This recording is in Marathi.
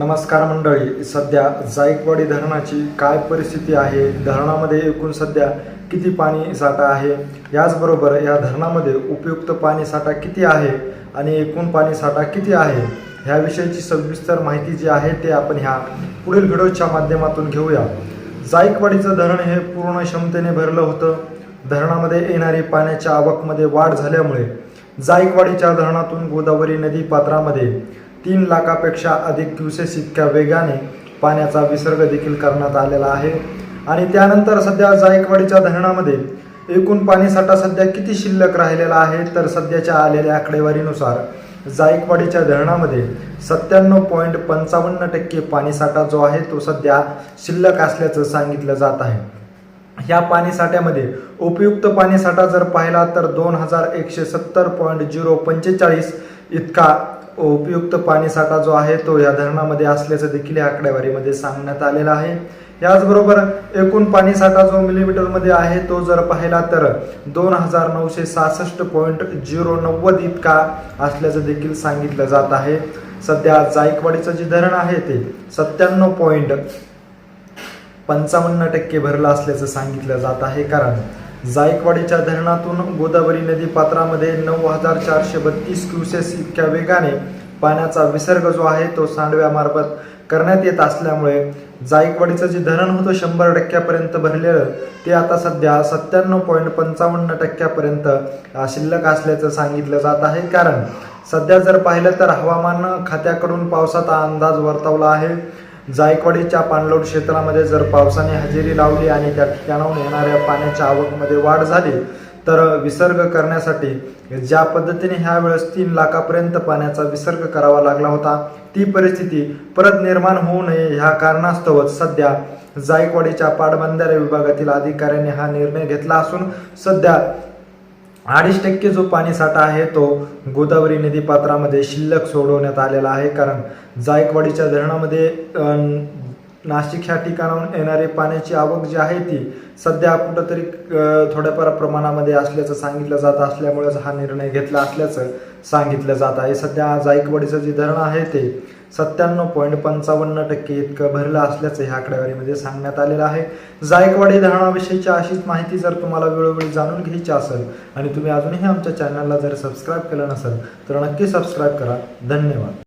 नमस्कार मंडळी सध्या जायकवाडी धरणाची काय परिस्थिती आहे? धरणामध्ये एकूण सध्या किती पाणी साठा आहे? याचबरोबर या धरणामध्ये उपयुक्त पाणी साठा किती आहे आणि एकूण पाणी साठा किती आहे? ह्याविषयीची सविस्तर माहिती जी आहे ते आपण ह्या पुढील व्हिडिओच्या माध्यमातून घेऊया. जायकवाडीचं धरण हे पूर्ण क्षमतेने भरलं होतं. धरणामध्ये येणारी पाण्याच्या आवकमध्ये वाढ झाल्यामुळे जायकवाडीच्या धरणातून गोदावरी नदी पात्रामध्ये तीन लाखापेक्षा अधिक क्युसेस इतक्या वेगाने पाण्याचा विसर्ग देखील करण्यात आलेला आहे. आणि त्यानंतर सध्या जायकवाडीच्या धरणामध्ये एकूण पाणीसाठा सध्या किती शिल्लक राहिलेला आहे तर सध्याच्या आलेल्या आकडेवारीनुसार जायकवाडीच्या धरणामध्ये सत्त्याण्णव पॉईंट पंचावन्न टक्के पाणीसाठा जो आहे तो सध्या शिल्लक असल्याचं सांगितलं जात आहे. ह्या पाणीसाठ्यामध्ये उपयुक्त पाणीसाठा जर पाहिला तर दोन हजार एकशे सत्तर पॉईंट झिरो पंचेचाळीस इतका उपयुक्त पाणीसाठा जो आहे तो या धरणामध्ये असल्याचं देखील या आकडेवारीमध्ये सांगण्यात आलेलं आहे. याचबरोबर एकूण पाणीसाठा जो मिलीमीटरमध्ये आहे तो जर पाहिला तर दोन हजार नऊशे सहासष्ट पॉईंट झिरो नव्वद इतका असल्याचं देखील सांगितलं जात आहे. सध्या जायकवाडीचं जे धरण आहे ते सत्त्याण्णव पॉईंट पंचावन्न टक्के भरलं असल्याचं सांगितलं जात आहे. कारण जायकवाडीच्या धरणातून गोदावरी नदी पात्रामध्ये नऊ हजार चारशे बत्तीस क्युसेस इतक्या वेगाने पाण्याचा विसर्ग जो आहे तो सांडव्यामार्फत करण्यात येत असल्यामुळे जायकवाडीचं जे धरण होतं शंभर टक्क्यापर्यंत भरलेलं ते आता सध्या सत्त्याण्णव पॉईंट पंचावन्न टक्क्यापर्यंत शिल्लक असल्याचं सांगितलं जात आहे. कारण सध्या जर पाहिलं तर हवामान खात्याकडून पावसाचा अंदाज वर्तवला आहे. जायकवाडीच्या पाणलोट क्षेत्रामध्ये जर पावसाने हजेरी लावली आणि त्या ठिकाणाहून येणाऱ्या पाण्याच्या आवकमध्ये वाढ झाली तर विसर्ग करण्यासाठी ज्या पद्धतीने ह्या वेळेस तीन लाखापर्यंत पाण्याचा विसर्ग करावा लागला होता ती परिस्थिती परत निर्माण होऊ नये ह्या कारणास्तवच सध्या जायकवाडीच्या पाटबंधारे विभागातील अधिकाऱ्यांनी हा निर्णय घेतला असून सध्या अडीच टक्के जो पाणीसाठा आहे तो गोदावरी नदी पात्रामध्ये शिल्लक सोडवण्यात आलेला आहे. कारण जायकवाडीच्या धरणामध्ये नाशिक ह्या ठिकाणाहून येणारे पाण्याची आवक जी आहे ती सध्या कुठंतरी थोड्याफार प्रमाणामध्ये असल्याचं सांगितलं जात असल्यामुळेच हा निर्णय घेतला असल्याचं सांगितलं जात आहे. सध्या जायकवाडीचं जे धरण आहे ते सत्त्याण्णव पॉईंट पंचावन्न टक्के इतकं भरलं असल्याचं ह्या आकडेवारीमध्ये सांगण्यात आलेलं आहे. जायकवाडी धरणाविषयीची अशीच माहिती जर तुम्हाला वेळोवेळी जाणून घ्यायची असेल आणि तुम्ही अजूनही आमच्या चॅनलला जर सबस्क्राईब केलं नसेल तर नक्की सबस्क्राईब करा. धन्यवाद.